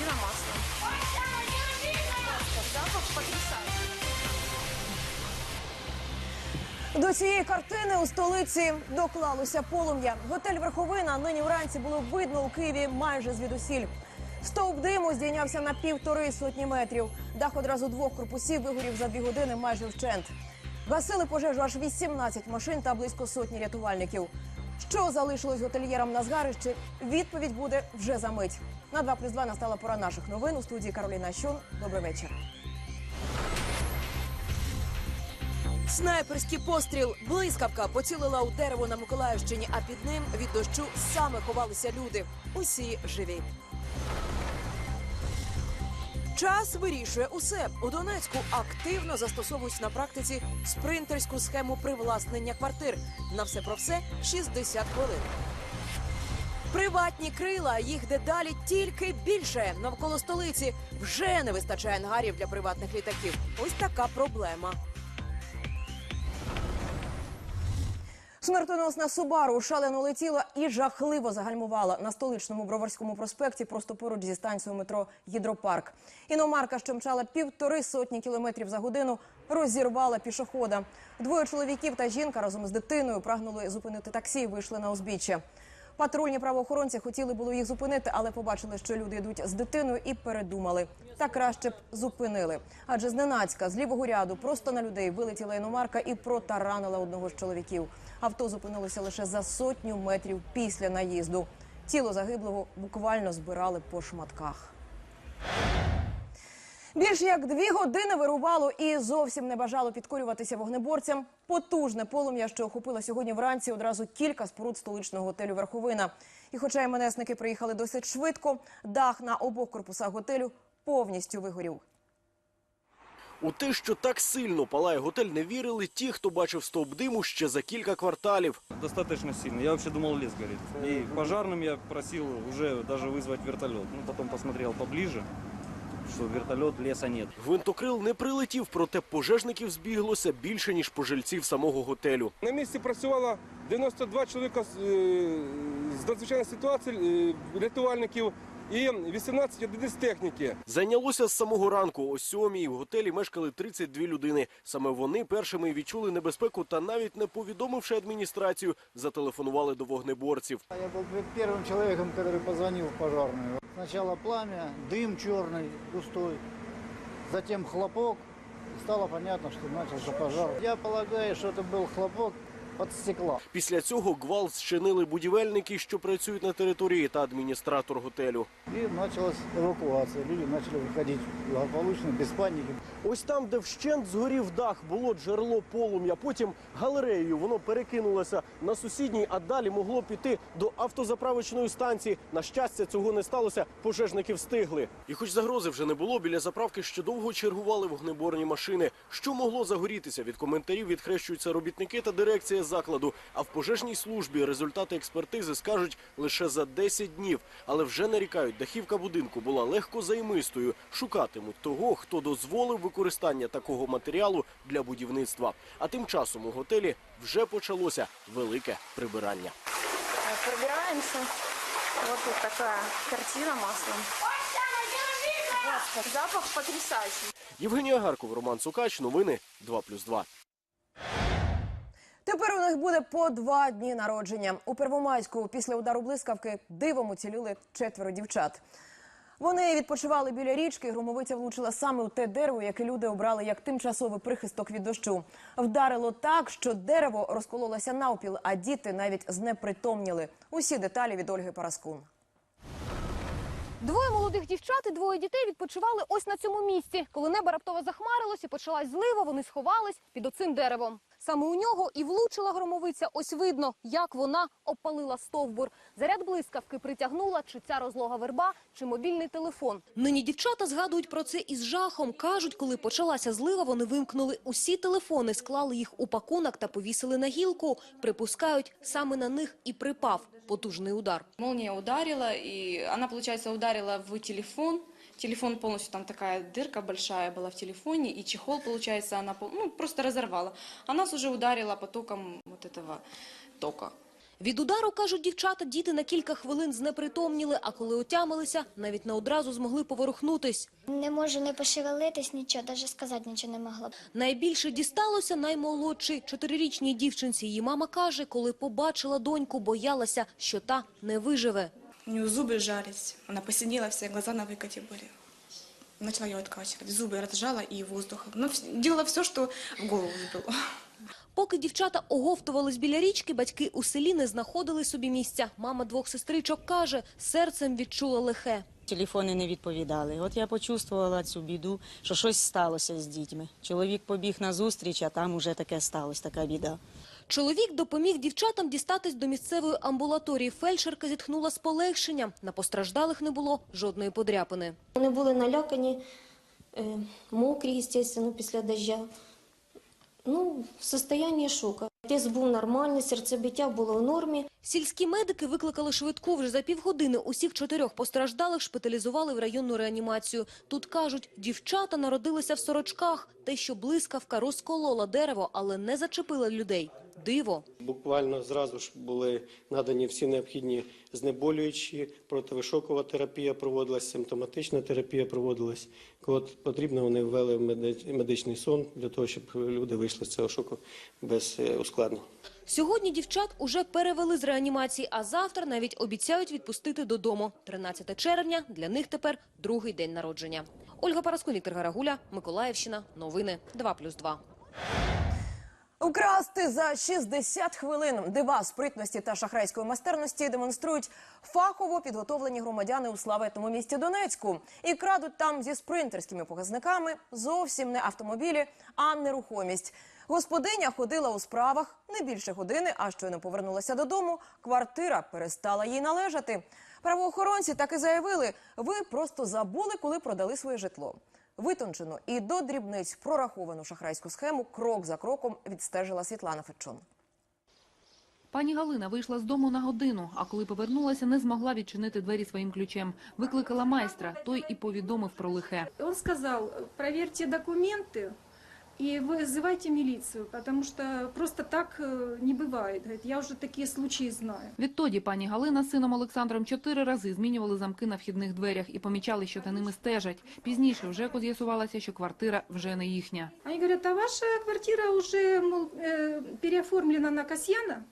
Картина маслом. Запах потрясающий. До цієї картини у столиці доклалося полум'я. Готель Верховина нині вранці було видно у Києві майже звідусіль. Стовп диму здійнявся на півтори сотні метрів. Дах одразу двох корпусів вигорів за дві години майже вщент. Гасили пожежу аж 18 машин та близько сотні рятувальників. Що залишилось готельєрам на згарищі? Відповідь буде вже за мить. На 2 плюс 2 настала пора наших новин у студії Кароліна Щон. Добрий вечір. Снайперський постріл блискавка поцілила у дерево на Миколаївщині, а під ним від дощу саме ховалися люди. Усі живі. Час вирішує усе. У Донецьку активно застосовують на практиці спринтерську схему привласнення квартир. На все про все 60 хвилин. Приватні крила їх дедалі тільки більше. Навколо столиці вже не вистачає ангарів для приватних літаків. Ось така проблема. Смертоносна Субару шалено летіла і жахливо загальмувала на столичному Броварському проспекті просто поруч зі станцією метро Гідропарк. Іномарка, що мчала півтори сотні кілометрів за годину, розірвала пішохода. Двоє чоловіків та жінка разом з дитиною прагнули зупинити таксі і вийшли на узбіччя. Патрульні правоохоронці хотіли було їх зупинити, але побачили, що люди йдуть з дитиною і передумали. Та краще б зупинили. Адже зненацька з лівого ряду просто на людей вилетіла іномарка і протаранила одного з чоловіків. Авто зупинилося лише за сотню метрів після наїзду. Тіло загиблого буквально збирали по шматках. Більш як дві години вирувало і зовсім не бажало підкорюватися вогнеборцям. Потужне полум'я, що охопило сьогодні вранці одразу кілька споруд столичного готелю Верховина. І хоча МНСники приїхали досить швидко, дах на обох корпусах готелю повністю вигорів. У те, що так сильно палає готель, не вірили ті, хто бачив стовп диму ще за кілька кварталів. Достаточно сильно. Я вообще думал, лес горит. И пожарным я просил уже даже вызвать вертолет. Ну, потом посмотрел поближе, что вертольот леса нет. Гвинтокрил не прилетів, проте пожежників збіглося більше ніж пожильців самого готелю. На місці працювало 92 чоловіка з, надзвичайної ситуації надзвичайних ситуацій, е, рятувальників і 18 одиниць техніки. Зайнялося з самого ранку. О сьомій в готелі мешкали 32 людини. Саме вони першими відчули небезпеку та навіть не повідомивши адміністрацію, зателефонували до вогнеборців. Я был первым человеком, который позвонил в пожарную. Сначала пламя, дым черный, густой, затем хлопок. И стало понятно, что начался пожар. Я полагаю, что это был хлопок от стекла. Після цього гвалт зчинили будівельники, що працюють на території, та адміністратор готелю. И началась эвакуация. Люди начали выходить благополучно, без паники. Ось там, де вщент згорів дах, було джерело полум'я. Потім галереєю воно перекинулося на сусідній, а далі могло піти до автозаправочної станції. На щастя, цього не сталося. Пожежники встигли. І хоч загрози вже не було, біля заправки ще довго чергували вогнеборні машини. Що могло загорітися? Від коментарів відхрещуються робітники та дирекція закладу. А в пожежній службі результати експертизи скажуть лише за 10 днів. Але вже нарікають, дахівка будинку була легко займистою. Шукатимуть того, хто дозволив використання такого матеріалу для будівництва. А тим часом у готелі вже почалося велике прибирання. Пробираемся. Вот тут такая картина маслом. Запах потрясающий. Євгенія Гарков, Роман Сукач. Новини 2+,2. Тепер у них буде по два дні народження. У Первомайську після удару блискавки дивом уціліли четверо дівчат. Вони відпочивали біля річки. Громовиця влучила саме у те дерево, яке люди обрали як тимчасовий прихисток від дощу. Вдарило так, що дерево розкололося навпіл, а діти навіть знепритомніли. Усі деталі від Ольги Параскун. Двоє молодих дівчат і двоє дітей відпочивали ось на цьому місці. Коли небо раптово захмарилось і почалась злива, вони сховались під оцим деревом. Саме у нього і влучила громовиця. Ось видно, як вона опалила стовбур. Заряд блискавки притягнула чи ця розлога верба, чи мобільний телефон. Нині дівчата згадують про це із жахом. Кажуть, коли почалася злива, вони вимкнули усі телефони, склали їх у пакунок та повісили на гілку. Припускають, саме на них і припав потужний удар. Молния ударила, и она, получается, ударила в телефон Телефон полностью, там такая дырка большая была в телефоне, и чехол, получается, она пол- ну, просто разорвала. А нас уже ударила потоком вот этого тока. Від удару, кажуть дівчата, діти на кілька хвилин знепритомніли, а коли отямилися, навіть не одразу змогли поворухнутись. Не можу не пошевелитись, нічого, навіть сказати нічого не могла. Найбільше дісталося наймолодшій чотирирічній дівчинці. Її мама каже, коли побачила доньку, боялася, що та не виживе. У нее зубы сжались, она посинела, все глаза на выкате были. Начала ее откачивать, зубы разжала и воздух. Ну, вс- делала все, что в голову взбрело. Поки дівчата оговтувались біля річки, батьки у селі не знаходили собі місця. Мама двох сестричок каже, серцем відчула лихе. Телефони не відповідали. От я почувствувала цю біду, що щось сталося з дітьми. Чоловік побіг на зустріч, а там уже таке сталося, така біда. Чоловік допоміг дівчатам дістатись до місцевої амбулаторії. Фельдшерка зітхнула з полегшенням. На постраждалих не було жодної подряпини. Вони були налякані, е, мокрі, звісно, після дождя. Ну, состояние шока. Тиск був нормальний, серцебиття було в нормі. Сільські медики викликали швидку вже за півгодини. Усіх чотирьох постраждалих шпиталізували в районну реанімацію. Тут кажуть, дівчата народилися в сорочках. Те, що блискавка розколола дерево, але не зачепила людей. Диво. Буквально зразу ж були надані всі необхідні знеболюючі, противишокова терапія проводилась, симптоматична терапія проводилась. Коли потрібно, вони ввели в меди- медичний сон для того, щоб люди вийшли з цього шоку без е, ускладнень. Сьогодні дівчат уже перевели з реанімації, а завтра навіть обіцяють відпустити додому. 13 червня для них тепер другий день народження. Ольга Параскун, Віктор Гарагуля, Миколаївщина. Новини 2+,2. Украсти за 60 хвилин дива спритності та шахрайської майстерності демонструють фахово підготовлені громадяни у славетному місті Донецьку і крадуть там зі спринтерськими показниками зовсім не автомобілі, а нерухомість. Господиня ходила у справах не більше години, а щойно повернулася додому. Квартира перестала їй належати. Правоохоронці так і заявили: ви просто забули, коли продали своє житло. Витончено і до дрібниць прораховану шахрайську схему крок за кроком відстежила Світлана Федчун. Пані Галина вийшла з дому на годину, а коли повернулася, не змогла відчинити двері своїм ключем. Викликала майстра, той і повідомив про лихе. Він сказав, перевірте документы и вызывайте милицию, потому что просто так э, не бывает. Говорит, я уже такие случаи знаю. Відтоді пані Галина з сином Олександром чотири рази змінювали замки на вхідних дверях і помічали, що за ними стежать. Пізніше в ЖЕКу з'ясувалося, що квартира вже не їхня. Они говорят, а ваша квартира уже мол, э, переоформлена на Касьяна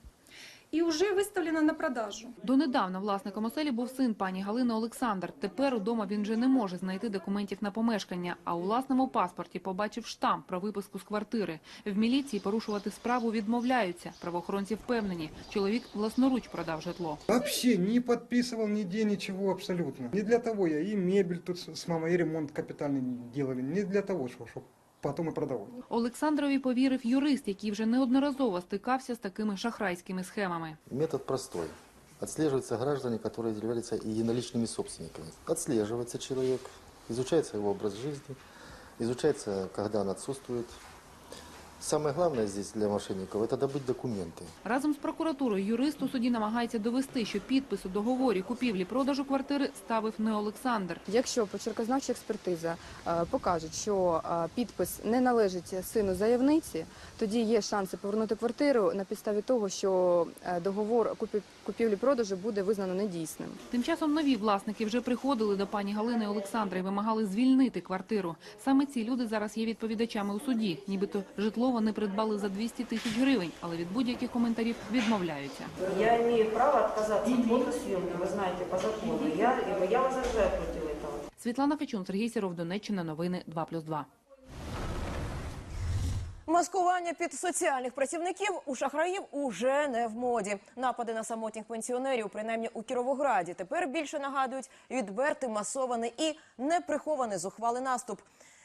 и уже выставлена на продажу. Донедавна власником оселі був син пані Галини Олександр. Тепер удома він вже не може знайти документів на помешкання, а у власному паспорті побачив штамп про виписку з квартири. В міліції порушувати справу відмовляються. Правоохоронці впевнені, чоловік власноруч продав житло. Вообще не подписывал нигде ничего абсолютно. Не для того я и мебель тут с с мамой, и ремонт капитальный делали. Не для того, чтобы потом и продавать. Олександрові повірив юрист, який вже неодноразово стикався з такими шахрайськими схемами. Метод простой. Отслеживаются граждане, которые являются единоличными собственниками. Отслеживается человек, изучается его образ жизни, изучается, когда он отсутствует. Самое главное здесь для мошенников – это добыть документы. Разом з прокуратурою юрист у суді намагається довести, що підпис у договорі купівлі-продажу квартири ставив не Олександр. Якщо почеркознавча експертиза е, покаже, що е, підпис не належить сину заявниці, тоді є шанси повернути квартиру на підставі того, що е, договор купі- купівлі-продажу буде визнано недійсним. Тим часом нові власники вже приходили до пані Галини Олександра і вимагали звільнити квартиру. Саме ці люди зараз є відповідачами у суді. Нібито житло вони придбали за 200 тисяч гривень, але від будь-яких коментарів відмовляються. Я имею право отказаться от фотосъемки, вы знаете, по закону. Я, я возражаю против этого. Світлана Фечун, Сергій Сіров, Донеччина, новини 2+,2. Маскування під соціальних працівників у шахраїв уже не в моді. Напади на самотніх пенсіонерів, принаймні у Кіровограді, тепер більше нагадують відвертий масований і неприхований зухвалий наступ.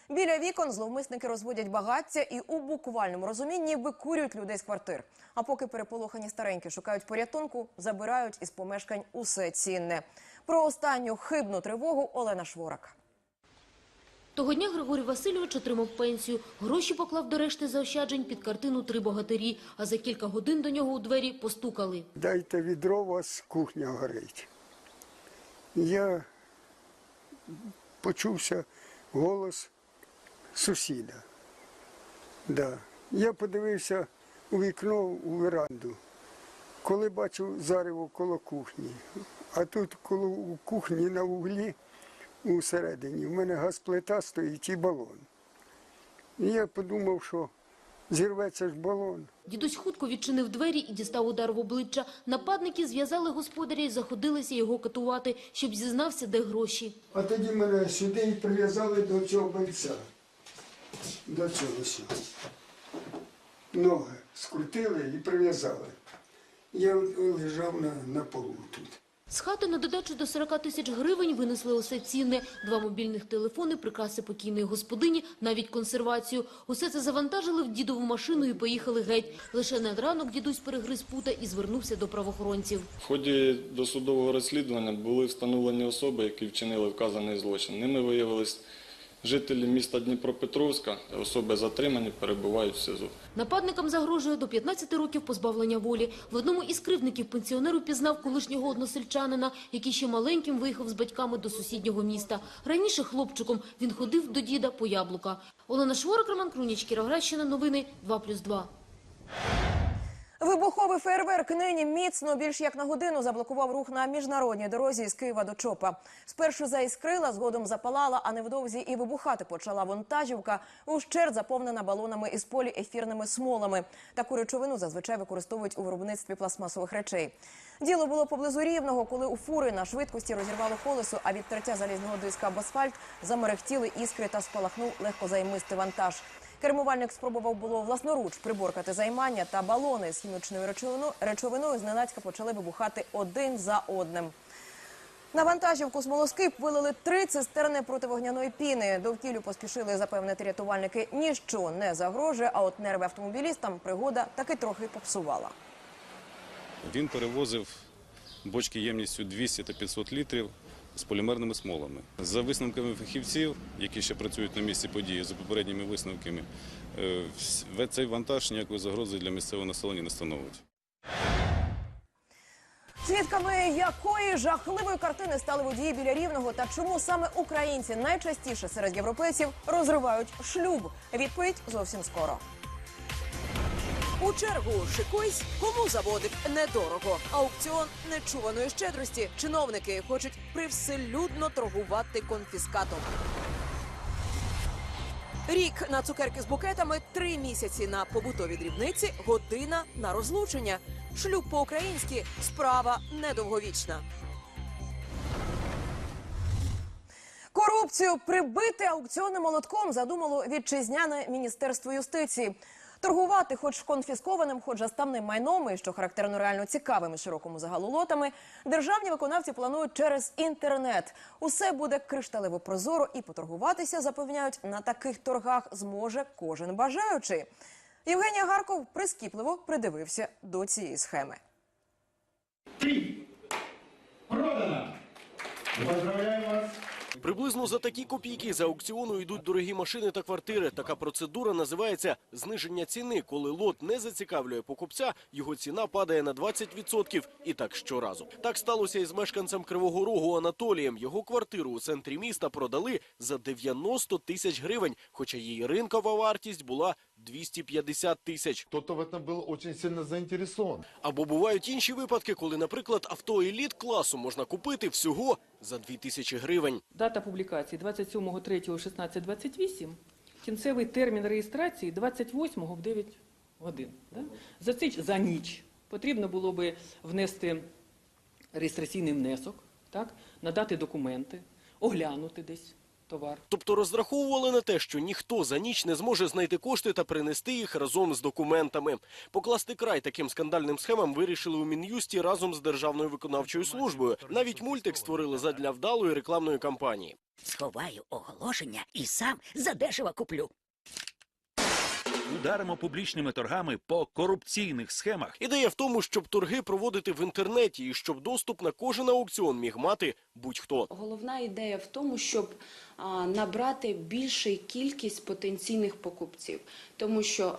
Біля вікон зловмисники розводять багаття і у буквальному розумінні викурюють людей з квартир. А поки переполохані старенькі шукають порятунку, забирають із помешкань усе цінне. Про останню хибну тривогу Олена Шворак. Того дня Григорій Васильович отримав пенсію. Гроші поклав до решти заощаджень під картину «Три богатирі», а за кілька годин до нього у двері постукали. Дайте відро, у вас кухня горить. Я почувся голос сусіда. Да. Я подивився у вікно у веранду. Коли бачу зарево коло кухні, а тут коло кухні на вуглі усередині в мене газплита стоїть і балон. І я подумав, що зірветься ж балон. Дідусь хутко відчинив двері і дістав удар в обличчя. Нападники зв'язали господаря і заходилися його катувати, щоб зізнався, де гроші. А тоді мене сюди і прив'язали до цього бойця. До цього сюди. Ноги скрутили і прив'язали. Я лежав на, на полу тут. З хати на додачу до 40 тисяч гривень винесли усе цінне. Два мобільних телефони, прикраси покійної господині, навіть консервацію. Усе це завантажили в дідову машину і поїхали геть. Лише над ранок дідусь перегриз пута і звернувся до правоохоронців. В ході досудового розслідування були встановлені особи, які вчинили вказаний злочин. Ними виявились жителі міста Дніпропетровська. Особи затримані, перебувають в СИЗО. Нападникам загрожує до 15 років позбавлення волі. В одному із кривдників пенсіонер упізнав колишнього односельчанина, який ще маленьким виїхав з батьками до сусіднього міста. Раніше хлопчиком він ходив до діда по яблука. Олена Шворок, Роман Круніч, Кіровградщина, новини 2+,2. Вибуховий фейерверк нині міцно більш як на годину заблокував рух на міжнародній дорозі з Києва до Чопа. Спершу заіскрила, згодом запалала, а невдовзі і вибухати почала вантажівка, ущерть заповнена балонами із поліефірними смолами. Таку речовину зазвичай використовують у виробництві пластмасових речей. Діло було поблизу рівного, коли у фури на швидкості розірвало колесо, а від тертя залізного диска об асфальт замерехтіли іскри та спалахнув легкозаймистий вантаж. Кермувальник спробував було власноруч приборкати займання та балони з хімічною речовиною, зненацька почали вибухати один за одним. На вантажівку смолоскип вилили три цистерни противогняної піни. Довкіллю поспішили запевнити рятувальники. Ніщо не загрожує, а от нерви автомобілістам пригода таки трохи попсувала. Він перевозив бочки ємністю 200 та 500 літрів з полімерними смолами. За висновками фахівців, які ще працюють на місці події, за попередніми висновками, е, цей вантаж ніякої загрози для місцевого населення не становить. Свідками якої жахливої картини стали водії біля рівного та чому саме українці найчастіше серед європейців розривають шлюб? Відповідь зовсім скоро. У чергу шикуйсь, кому заводик недорого. Аукціон нечуваної щедрості. Чиновники хочуть привселюдно торгувати конфіскатом. Рік на цукерки з букетами, три місяці на побутові дрібниці, година на розлучення. Шлюб по-українськи справа недовговічна. Корупцію прибити аукціонним молотком задумало вітчизняне міністерство юстиції. Торгувати, хоч конфіскованим, хоч заставним майном, і що характерно реально цікавими широкому загалу лотами, державні виконавці планують через інтернет. Усе буде кришталево прозоро і поторгуватися, запевняють, на таких торгах зможе кожен бажаючий. Євгенія Гарков прискіпливо придивився до цієї схеми. Приблизно за такі копійки за аукціону йдуть дорогі машини та квартири. Така процедура називається зниження ціни. Коли лот не зацікавлює покупця, його ціна падає на 20%. І так щоразу. Так сталося і з мешканцем Кривого Рогу Анатолієм. Його квартиру у центрі міста продали за 90 тисяч гривень, хоча її ринкова вартість була 250 тисяч. Кто-то в этом был очень сильно заинтересован. Або бувають інші випадки, коли, наприклад, авто еліт класу можна купити всього за 2 тисячі гривень. Дата публікації 27.03.1628, кінцевий термін реєстрації 28.00 в 9 годин. Да? За, цей, за ніч потрібно було би внести реєстраційний внесок, так? надати документи, оглянути десь товар. Тобто розраховували на те, що ніхто за ніч не зможе знайти кошти та принести їх разом з документами. Покласти край таким скандальним схемам вирішили у Мін'юсті разом з Державною виконавчою службою. Навіть мультик створили задля вдалої рекламної кампанії. Сховаю оголошення і сам задешево куплю. Ударимо публічними торгами по корупційних схемах. Ідея в тому, щоб торги проводити в інтернеті і щоб доступ на кожен аукціон міг мати будь-хто. Головна ідея в тому, щоб набрати більшу кількість потенційних покупців, тому що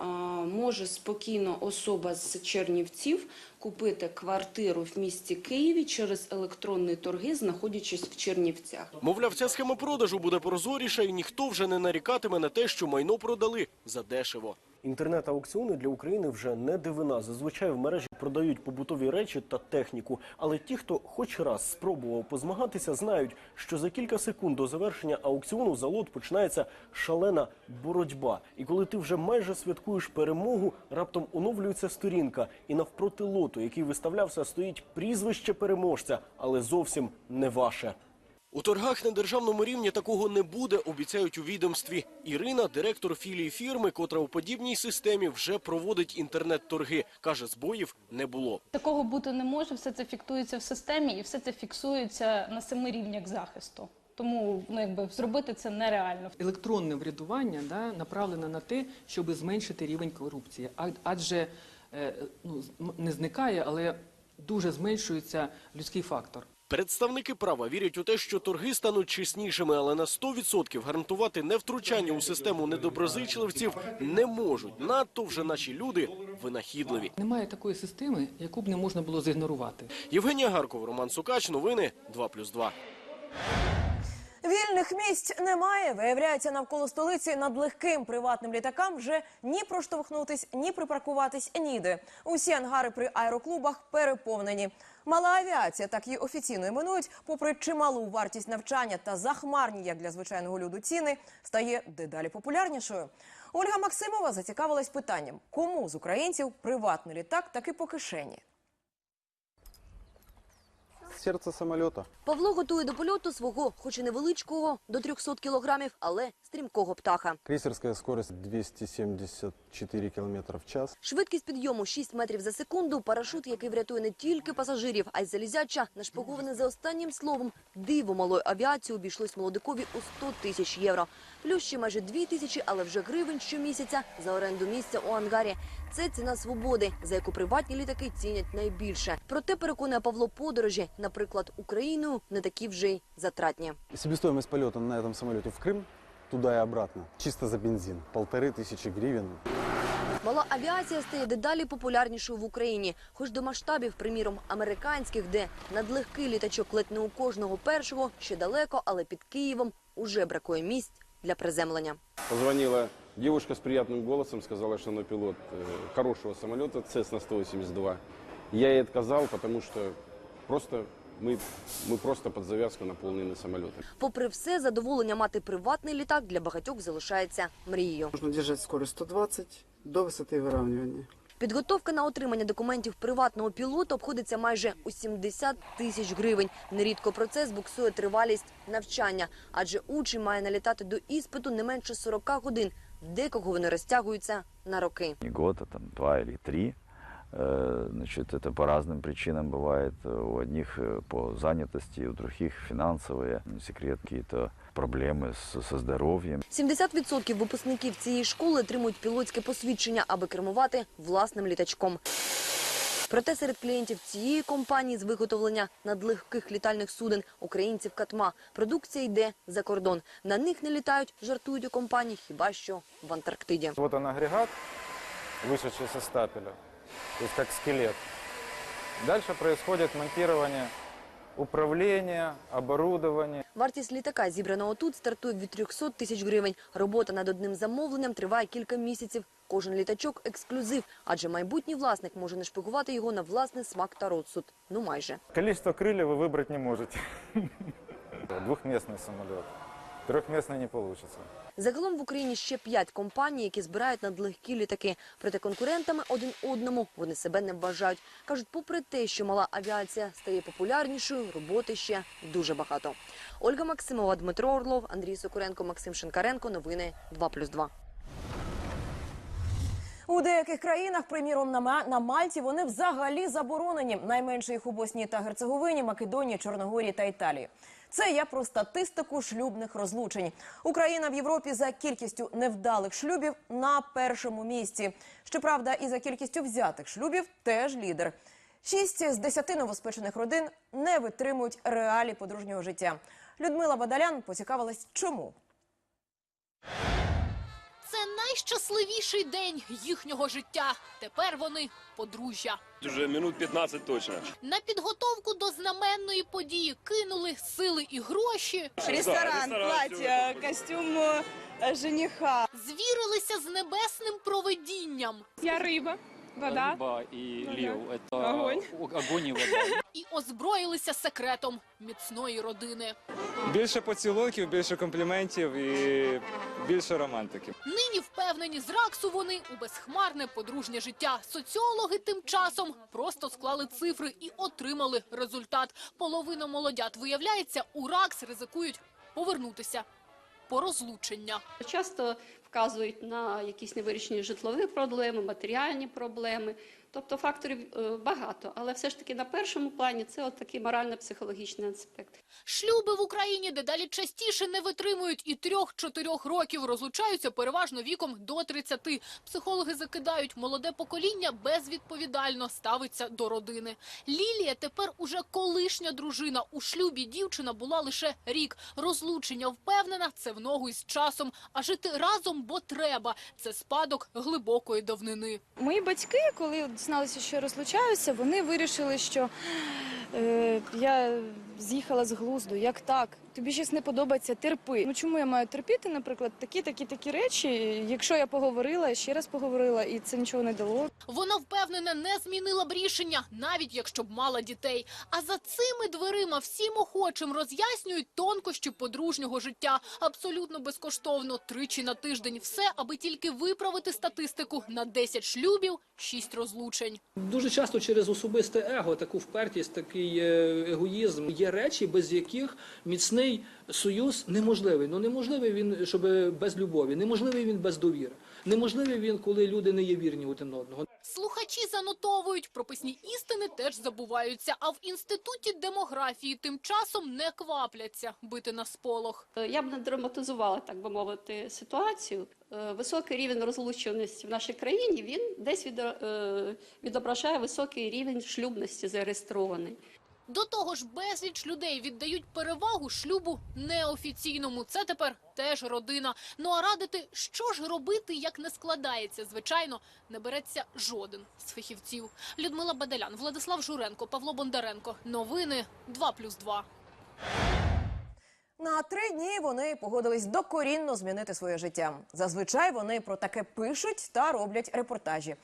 може спокійно особа з Чернівців купити квартиру в місті Києві через електронні торги, знаходячись в Чернівцях. Мовляв, ця схема продажу буде прозоріша, і ніхто вже не нарікатиме на те, що майно продали задешево. Інтернет-аукціони для України вже не дивина. Зазвичай в мережі продають побутові речі та техніку. Але ті, хто хоч раз спробував позмагатися, знають, що за кілька секунд до завершення аукціону за лот починається шалена боротьба. І коли ти вже майже святкуєш перемогу, раптом оновлюється сторінка, і навпроти лоту, який виставлявся, стоїть прізвище переможця, але зовсім не ваше. У торгах на державному рівні такого не буде, обіцяють у відомстві. Ірина, директор філії фірми, котра у подібній системі вже проводить інтернет-торги. Каже, збоїв не було. Такого бути не може, все це фіксується в системі і все це фіксується на семи рівнях захисту. Тому ну, якби, зробити це нереально. Електронне врядування да, направлене на те, щоб зменшити рівень корупції. А- Адже е, ну, з- не зникає, але дуже зменшується людський фактор. Представники права вірять у те, що торги стануть чеснішими, але на 100% гарантувати невтручання у систему недоброзичливців не можуть. Надто вже наші люди винахідливі. Немає такої системи, яку б не можна було зігнорувати. Євгенія Гарков, Роман Сукач. Новини 2+,2. Вільних місць немає. Виявляється, навколо столиці над легким приватним літакам вже ні проштовхнутись, ні припаркуватись ніде. Усі ангари при аероклубах переповнені. Мала авіація, так її офіційно іменують, попри чималу вартість навчання та захмарні, як для звичайного люду, ціни, стає дедалі популярнішою. Ольга Максимова зацікавилась питанням, кому з українців приватний літак таки по кишені. Сердце самолета. Павло готує до польоту свого, хоч і невеличкого, до 300 кілограмів, але стрімкого птаха. Крейсерская скорость 274 км в час. Швидкість підйому 6 метрів за секунду, парашут, який врятує не тільки пасажирів, а й залізяча, нашпиговане за останнім словом. Диво малої авіації обійшлось молодикові у 100 тисяч євро. Плюс ще майже 2 тисячі, але вже гривень щомісяця за оренду місця у ангарі. Це ціна свободи, за яку приватні літаки цінять найбільше. Проте, переконує Павло, подорожі, наприклад, Україною, не такі вже й затратні. Себестоимость полета на этом самолете в Крым туда и обратно. Чисто за бензин. Полторы тысячи гривен. Мала авіація стає дедалі популярнішою в Україні, хоч до масштабів, приміром, американських, де надлегкий літачок ледь не у кожного першого, ще далеко, але під Києвом уже бракує місць для приземлення. Позвонила девушка с приятным голосом, сказала, что она пилот э, хорошего самолета Цесна-182. Я ей отказал, потому что просто мы, мы просто под завязку наполнены самолетами. Попри все, задоволення мати приватний літак для багатьох залишається мрією. Можно держать скорость 120 до высоты выравнивания. Підготовка на отримання документів приватного пілота обходиться майже у 70 тисяч гривень. Нерідко процес буксує тривалість навчання, адже учень має налітати до іспиту не менше 40 годин. В декого вони розтягуються на роки. не год, а там два или три. Э, Значит, это по разным причинам бывает. У одних э, по занятости, у других финансовые, не секрет, какие-то проблемы с- со здоровьем. 70% випускників цієї школи отримують пілотське посвідчення, аби кермувати власним літачком. Проте серед клієнтів цієї компанії з виготовлення надлегких літальних суден українців катма. Продукція йде за кордон. На них не літають, жартують у компанії, хіба що в Антарктиді. Вот он агрегат, вышедший со стапеля, то как скелет. Дальше происходит монтирование управления, оборудования. Вартість літака, зібраного тут, стартує від 300 тисяч гривень. Робота над одним замовленням триває кілька місяців. Кожен літачок – ексклюзив, адже майбутній власник може нашпигувати його на власний смак та розсуд. Ну майже. Количество крыльев вы выбрать не можете. Двухместный самолет. Трехместный не получится. Загалом в Україні ще п'ять компаній, які збирають надлегкі літаки. Проте конкурентами один одному вони себе не вважають. Кажуть, попри те, що мала авіація стає популярнішою, роботи ще дуже багато. Ольга Максимова, Дмитро Орлов, Андрій Сокуренко, Максим Шинкаренко. Новини 2+,2. У деяких країнах, приміром на Мальті, вони взагалі заборонені. Найменше їх у Боснії та Герцеговині, Македонії, Чорногорії та Італії. Це я про статистику шлюбних розлучень. Україна в Європі за кількістю невдалих шлюбів на першому місці. Щоправда, і за кількістю взятих шлюбів теж лідер. Шість з десяти новоспечених родин не витримують реалі подружнього життя. Людмила Бадалян поцікавилась, чому. Це найщасливіший день їхнього життя. Тепер вони подружжя. Уже минут 15 точно. На підготовку до знаменної події кинули сили і гроші. Ресторан, плаття, костюм жениха. Звірилися з небесним провидінням. Я риба, вода. Рыба и Ну да. лев – это Огонь. о- огонь и вода. І озброїлися секретом міцної родини. Більше поцілунків, більше компліментів і більше романтики. Нині впевнені з раксу вони у безхмарне подружнє життя. Соціологи тим часом просто склали цифри і отримали результат. Половина молодят, виявляється, у ракс ризикують повернутися по розлучення. Часто вказують на якісь невирішені житлові проблеми, матеріальні проблеми. Тобто факторів е, багато, але все ж таки на першому плані це от такий морально-психологічний аспект. Шлюби в Україні дедалі частіше не витримують і трьох-чотирьох років розлучаються переважно віком до 30. Психологи закидають, молоде покоління безвідповідально ставиться до родини. Лілія тепер уже колишня дружина. У шлюбі дівчина була лише рік. Розлучення впевнена, це в ногу із часом. А жити разом, бо треба. Це спадок глибокої давнини. Мої батьки, коли дізналися, що я розлучаюся, вони вирішили, що е, я з'їхала з глузду. Як так? Тобі щось не подобається, терпи. Ну чому я маю терпіти, наприклад, такі, такі, такі речі, якщо я поговорила, ще раз поговорила, і це нічого не дало. Вона впевнена, не змінила б рішення, навіть якщо б мала дітей. А за цими дверима всім охочим роз'яснюють тонкощі подружнього життя. Абсолютно безкоштовно, тричі на тиждень. Все, аби тільки виправити статистику на 10 шлюбів, 6 розлучень. Дуже часто через особисте его, таку впертість, такий е, егоїзм. Є речі, без яких міцний союз неможливий. Ну неможливий він, щоб без любові, неможливий він без довіри. Неможливий він, коли люди не є вірні один одного. Слухачі занотовують, прописні істини теж забуваються. А в інституті демографії тим часом не квапляться бити на сполох. Е, Я б не драматизувала, так би мовити, ситуацію. Е, Високий рівень розлученості в нашій країні він десь е, відображає високий рівень шлюбності зареєстрований. До того ж, безліч людей віддають перевагу шлюбу неофіційному. Це тепер теж родина. Ну а радити, що ж робити, як не складається, звичайно, не береться жоден з фахівців. Людмила Бадалян, Владислав Журенко, Павло Бондаренко. Новини 2+,2. На три дні вони погодились докорінно змінити своє життя. Зазвичай вони про таке пишуть та роблять репортажі.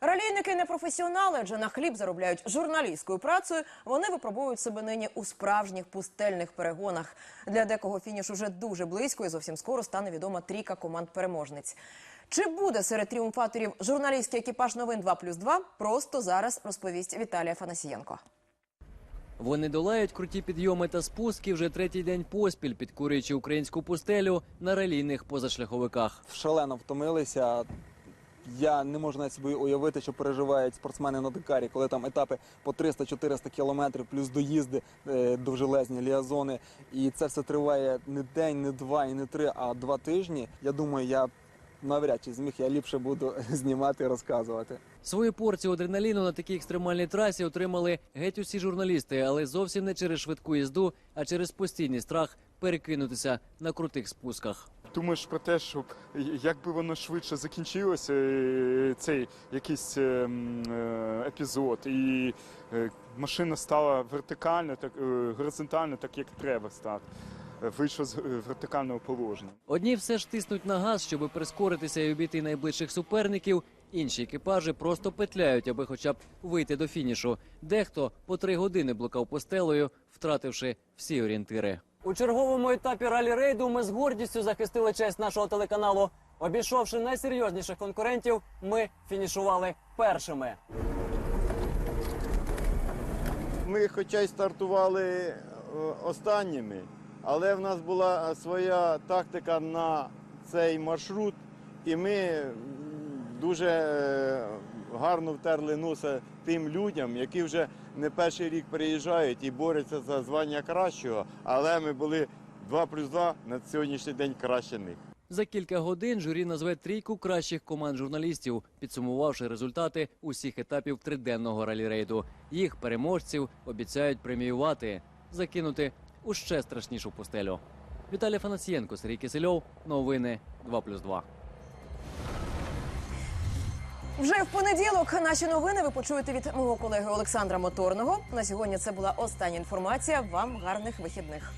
Ралійники не професіонали, адже на хліб заробляють журналістською працею. Вони випробовують себе нині у справжніх пустельних перегонах. Для декого фініш уже дуже близько, і зовсім скоро стане відома трійка команд переможниць. Чи буде серед тріумфаторів журналістський екіпаж новин 2+,2, Просто зараз розповість Віталія Фанасієнко. Вони долають круті підйоми та спуски вже третій день поспіль, підкурюючи українську пустелю на релійних позашляховиках. Шалено втомилися. Я не можу навіть собі уявити, що переживають спортсмени на Дакарі, коли там етапи по 300-400 кілометрів, плюс доїзди е, довжелезні ліазони. І це все триває не день, не два і не три, а два тижні. Я думаю, я навряд чи зміг, я ліпше буду знімати і розказувати. Свою порцію адреналіну на такій екстремальній трасі отримали геть усі журналісти, але зовсім не через швидку їзду, а через постійний страх перекинутися на крутих спусках. Думаєш про те, щоб як би воно швидше закінчилося, е, цей якийсь е, е, епізод, і машина стала вертикально, так е, горизонтально, так як треба стати. Вийшла з е, вертикального положення. Одні все ж тиснуть на газ, щоб прискоритися і обійти найближчих суперників. Інші екіпажі просто петляють, аби хоча б вийти до фінішу. Дехто по три години блукав постелею, втративши всі орієнтири. У черговому етапі ралі-рейду ми з гордістю захистили честь нашого телеканалу. Обійшовши найсерйозніших конкурентів, ми фінішували першими. Ми хоча й стартували е, останніми, але в нас була своя тактика на цей маршрут, і ми дуже е, гарно втерли носа тим людям, які вже не перший рік приїжджають і борються за звання кращого, але ми були 2 плюс 2 на сьогоднішній день краще. За кілька годин журі назве трійку кращих команд журналістів, підсумувавши результати усіх етапів триденного ралі-рейду. Їх переможців обіцяють преміювати, закинути у ще страшнішу пустелю. Віталій Фанасієнко, Сергій Кисельов. Новини 2+,2. Вже в понеділок наші новини ви почуєте від мого колеги Олександра Моторного. На сьогодні це була остання інформація. Вам гарних вихідних.